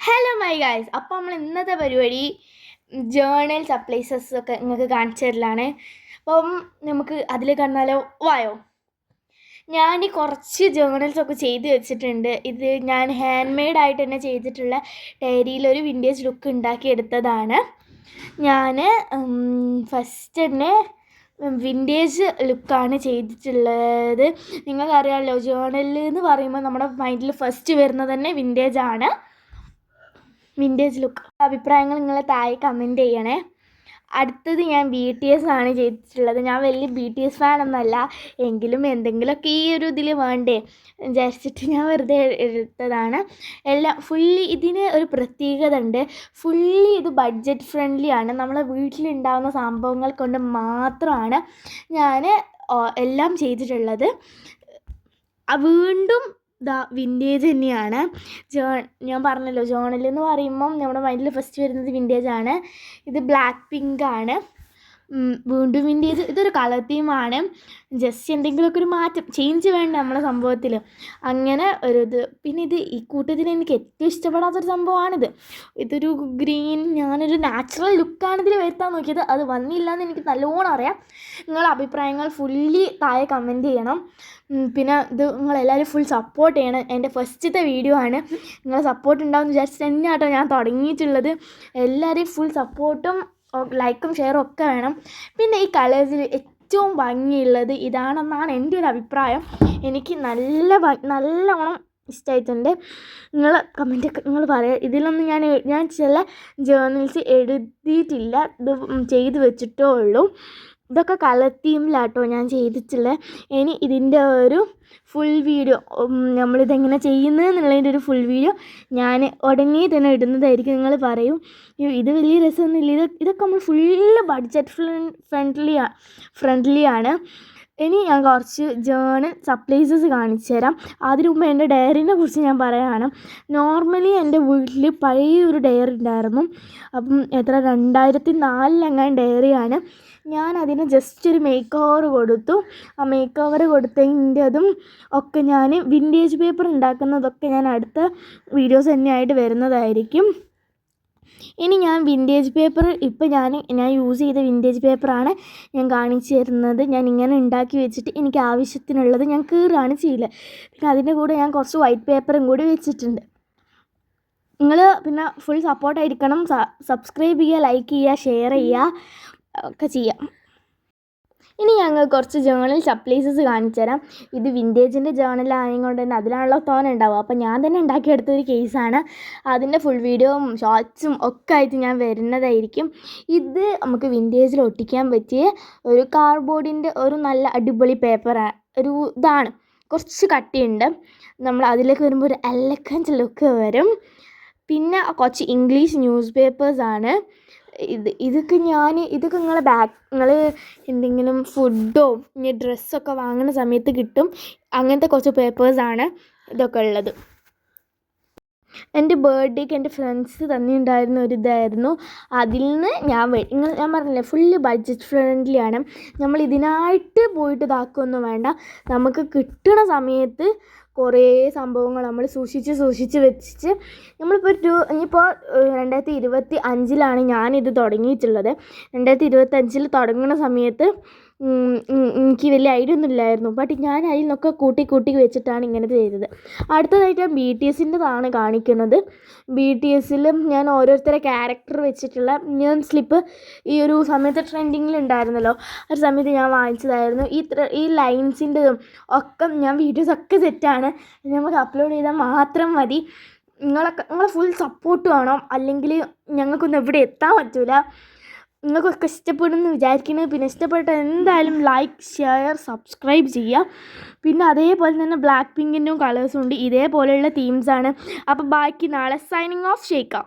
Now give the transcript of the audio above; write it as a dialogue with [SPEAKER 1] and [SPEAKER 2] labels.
[SPEAKER 1] Hello my guys അപ്പോൾ നമ്മൾ ഇന്നത്തെ പരിപാടി ജേണൽ സപ്ലൈസസ് ഒക്കെ നിങ്ങൾക്ക് കാണിച്ചു തരലാണ്. അപ്പം നമുക്ക് അതിൽ കണ്ടാലോ? വായോ. ഞാൻ കുറച്ച് ജേണൽസ് ഒക്കെ ചെയ്ത് വെച്ചിട്ടുണ്ട്. ഇത് ഞാൻ ഹാൻഡ് മെയ്ഡ് ആയിട്ട് തന്നെ ചെയ്തിട്ടുള്ള ഡയറിയിലൊരു വിന്റേജ് ലുക്ക് ഉണ്ടാക്കിയെടുത്തതാണ് ഞാൻ ഫസ്റ്റ് തന്നെ വിന്റേജ് ലുക്കാണ് ചെയ്തിട്ടുള്ളത്. നിങ്ങൾക്കറിയാമല്ലോ ജേണൽ എന്ന് പറയുമ്പോൾ നമ്മുടെ മൈൻഡിൽ ഫസ്റ്റ് വരുന്നത് തന്നെ വിന്റേജ് ആണ്. വിന്റേജ് ലുക്ക് അഭിപ്രായങ്ങൾ നിങ്ങൾ താഴെ കമന്റ് ചെയ്യണേ. അടുത്തത് ഞാൻ ബി ടി എസ് ആണ് ചെയ്തിട്ടുള്ളത്. ഞാൻ വലിയ ബി ടി എസ് ഫാനൊന്നുമല്ല എങ്കിലും എന്തെങ്കിലുമൊക്കെ ഈ ഒരു ഇതിൽ വേണ്ടേ? വിചാരിച്ചിട്ട് ഞാൻ വെറുതെ എടുത്തതാണ്. എല്ലാം ഫുള്ളി ഇതിന് ഒരു പ്രത്യേകത ഉണ്ട്. ഫുള്ളി ഇത് ബഡ്ജറ്റ് ഫ്രണ്ട്ലി ആണ്. നമ്മളെ വീട്ടിലുണ്ടാകുന്ന സംഭവങ്ങൾ കൊണ്ട് മാത്രമാണ് ഞാൻ എല്ലാം ചെയ്തിട്ടുള്ളത്. വീണ്ടും ദാ വിന്റേജ് തന്നെയാണ്. ജേൺ ഞാൻ പറഞ്ഞല്ലോ ജേണൽ എന്ന് പറയുമ്പം നമ്മുടെ മൈൻഡിൽ ഫസ്റ്റ് വരുന്നത് വിന്റേജാണ് ഇത് ബ്ലാക്ക് പിങ്ക് ആണ്. വീണ്ടും വിന്റേജ് ഇതൊരു കളർ തീമാണ് ജസ്റ്റ് എന്തെങ്കിലുമൊക്കെ ഒരു മാറ്റം ചേഞ്ച് വേണ്ട നമ്മുടെ സംഭവത്തിൽ അങ്ങനെ ഒരു ഇത്. പിന്നെ ഇത് ഈ കൂട്ടത്തിൽ എനിക്ക് ഏറ്റവും ഇഷ്ടപ്പെടാത്തൊരു സംഭവമാണിത്. ഇതൊരു ഗ്രീൻ ഞാനൊരു നാച്ചുറൽ ലുക്കാണ് ഇതിൽ വരുത്താൻ നോക്കിയത്. അത് വന്നില്ല എന്ന് എനിക്ക് നല്ലോണം അറിയാം. നിങ്ങളുടെ അഭിപ്രായങ്ങൾ ഫുള്ളി താഴെ കമന്റ് ചെയ്യണം. പിന്നെ ഇത് നിങ്ങളെല്ലാവരും ഫുൾ സപ്പോർട്ട് ചെയ്യണം. എന്റെ ഫസ്റ്റത്തെ വീഡിയോ ആണ്. നിങ്ങളെ സപ്പോർട്ട് ഉണ്ടാവും വിചാരിച്ചിട്ട് തന്നെയാട്ടോ ഞാൻ തുടങ്ങിയിട്ടുള്ളത്. എല്ലാവരെയും ഫുൾ സപ്പോർട്ടും ലൈക്കും ഷെയറും ഒക്കെ വേണം. പിന്നെ ഈ കളേഴ്സിൽ ഏറ്റവും ഭംഗിയുള്ളത് ഇതാണെന്നാണ് എന്റെ ഒരു അഭിപ്രായം. എനിക്ക് നല്ല നല്ലോണം ഇഷ്ടമായിട്ടുണ്ട് നിങ്ങൾ കമന്റൊക്കെ നിങ്ങൾ പറയുക ഇതിലൊന്നും ഞാൻ ഞാൻ ചില ജേർണൽസ് എഴുതിയിട്ടില്ല. ഇത് ചെയ്ത് വെച്ചിട്ടേ ഉള്ളൂ. ഇതൊക്കെ കളർ തീമിലാട്ടോ ഞാൻ ചെയ്തിട്ടുള്ളത് ഇനി ഇതിന്റെ ഒരു ഫുൾ വീഡിയോ നമ്മളിതെങ്ങനെ ചെയ്യുന്നത് എന്നുള്ളതിന്റെ ഒരു ഫുൾ വീഡിയോ ഞാൻ ഉടനെ തന്നെ ഇടുന്നതായിരിക്കും നിങ്ങൾ പറയും. ഇത് വലിയ രസമൊന്നുമില്ല. ഇത് ഇതൊക്കെ നമ്മൾ ഫുള്ള് ബഡ്ജറ്റ് ഫ്രണ്ട്ലി ഫ്രണ്ട്ലി ആണ്. ഇനി ഞാൻ കുറച്ച് ജേണൽ സപ്ലൈസസ് കാണിച്ചു തരാം അതിനു മുമ്പ് എന്റെ ഡയറിനെ കുറിച്ച് ഞാൻ പറയുകയാണ് നോർമലി എന്റെ വീട്ടിൽ പഴയ ഒരു ഡയറി ഉണ്ടായിരുന്നു. അപ്പം എത്ര? രണ്ടായിരത്തി നാലിലെങ്ങാൻ ഡയറിയാണ് ഞാൻ അതിന് ജസ്റ്റ് ഒരു മേക്ക് ഓവർ കൊടുത്തു. ആ മേക്ക് ഓവർ കൊടുത്തതിന്റെ അതും ഒക്കെ ഞാൻ വിന്റേജ് പേപ്പർ ഉണ്ടാക്കുന്നതൊക്കെ ഞാൻ അടുത്ത വീഡിയോസ് തന്നെയായിട്ട് വരുന്നതായിരിക്കും. ഇനി ഞാൻ വിന്റേജ് പേപ്പർ ഇപ്പോൾ ഞാൻ ഞാൻ യൂസ് ചെയ്ത വിന്റേജ് പേപ്പറാണ് ഞാൻ കാണിച്ചു തരുന്നത്. ഞാൻ ഇങ്ങനെ ഉണ്ടാക്കി വെച്ചിട്ട് എനിക്ക് ആവശ്യത്തിനുള്ളത് ഞാൻ കീറുകയാണ് ചെയ്യില്ല പിന്നെ അതിന്റെ കൂടെ ഞാൻ കുറച്ച് വൈറ്റ് പേപ്പറും കൂടി വെച്ചിട്ടുണ്ട്. നിങ്ങൾ പിന്നെ ഫുൾ സപ്പോർട്ടായിരിക്കണം സബ്സ്ക്രൈബ് ചെയ്യുക ലൈക്ക് ചെയ്യുക ഷെയർ ചെയ്യുക ഒക്കെ ചെയ്യാം. ഇനി ഞങ്ങൾ കുറച്ച് ജേണൽ സപ്ലൈസസ് കാണിച്ചു തരാം ഇത് വിന്റേജിന്റെ ജേണൽ ആയതുകൊണ്ട് തന്നെ അതിനുള്ള തോന ഉണ്ടാവും അപ്പോൾ ഞാൻ തന്നെ ഉണ്ടാക്കിയെടുത്തൊരു കേസാണ് അതിന്റെ ഫുൾ വീഡിയോയും ഷോർട്സും ഒക്കെ ആയിട്ട് ഞാൻ വരുന്നതായിരിക്കും. ഇത് നമുക്ക് വിന്റേജിൽ ഒട്ടിക്കാൻ പറ്റിയ ഒരു കാർഡ്ബോർഡിന്റെ ഒരു നല്ല അടിപൊളി പേപ്പർ ഒരു ഇതാണ്. കുറച്ച് കട്ടിയുണ്ട്. നമ്മൾ അതിലേക്ക് വരുമ്പോൾ ഒരു എലക്കൻസ് ലുക്ക് വരും. പിന്നെ കുറച്ച് ഇംഗ്ലീഷ് ന്യൂസ് പേപ്പേഴ്സാണ് ഇത് ഇതൊക്കെ ഞാൻ ഇതൊക്കെ നിങ്ങളെ ബാക്ക് നിങ്ങൾ എന്തെങ്കിലും ഫുഡോ ഇനി ഡ്രസ്സൊക്കെ വാങ്ങുന്ന സമയത്ത് കിട്ടും. അങ്ങനത്തെ കുറച്ച് പേപ്പേഴ്സാണ് ഇതൊക്കെ ഉള്ളത്. എന്റെ ബർത്ത്ഡേക്ക് എന്റെ ഫ്രണ്ട്സ് തന്നിട്ടുണ്ടായിരുന്ന ഒരു ഇതായിരുന്നു. അതിൽ നിന്ന് ഞാൻ നിങ്ങൾ ഞാൻ പറഞ്ഞില്ലേ ഫുള്ള് ബഡ്ജറ്റ് ഫ്രണ്ട്ലി ആണ്. നമ്മൾ ഇതിനായിട്ട് പോയിട്ട് ഇതാക്കുകയൊന്നും വേണ്ട. നമുക്ക് കിട്ടുന്ന സമയത്ത് കുറേ സംഭവങ്ങൾ നമ്മൾ സൂക്ഷിച്ച് സൂക്ഷിച്ച് വെച്ചിട്ട് നമ്മളിപ്പോൾ ടു ഇനിയിപ്പോൾ രണ്ടായിരത്തി ഇരുപത്തി അഞ്ചിലാണ് ഞാനിത് തുടങ്ങിയിട്ടുള്ളത്. രണ്ടായിരത്തി ഇരുപത്തഞ്ചിൽ തുടങ്ങുന്ന സമയത്ത് എനിക്ക് വലിയ ഐഡിയ ഒന്നും ഇല്ലായിരുന്നു. ബട്ട് ഞാൻ അതിൽ നിന്നൊക്കെ കൂട്ടി കൂട്ടി വെച്ചിട്ടാണ് ഇങ്ങനെ ചെയ്തത്. അടുത്തതായിട്ട് ഞാൻ ബി ടി എസിന്റെതാണ് കാണിക്കുന്നത്. ബി ടി എസിലും ഞാൻ ഓരോരുത്തരെ ക്യാരക്ടർ വെച്ചിട്ടുള്ള ഞാൻ സ്ലിപ്പ് ഈ ഒരു സമയത്ത് ട്രെൻഡിങ്ങിൽ ഉണ്ടായിരുന്നല്ലോ. ആ സമയത്ത് ഞാൻ വാങ്ങിച്ചതായിരുന്നു. ഈ ഈ ലൈൻസിന്റെതും ഒക്കെ ഞാൻ വീഡിയോസ് ഒക്കെ സെറ്റാണ് നമുക്ക് അപ്ലോഡ് ചെയ്താൽ മാത്രം മതി. നിങ്ങളൊക്കെ നിങ്ങളെ ഫുൾ സപ്പോർട്ട് വേണം. അല്ലെങ്കിൽ ഞങ്ങൾക്കൊന്നും എവിടെ എത്താൻ പറ്റില്ല നിങ്ങൾക്കൊക്കെ ഇഷ്ടപ്പെടുമെന്ന് വിചാരിക്കുന്നത് പിന്നെ ഇഷ്ടപ്പെട്ട എന്തായാലും ലൈക്ക് ഷെയർ സബ്സ്ക്രൈബ് ചെയ്യുക. പിന്നെ അതേപോലെ തന്നെ ബ്ലാക്ക് പിങ്കിന്റെയും കളേഴ്സും ഉണ്ട്. ഇതേപോലെയുള്ള തീംസാണ് അപ്പോൾ ബാക്കി നാളെ സൈനിങ് ഓഫ് ഷേക്കാം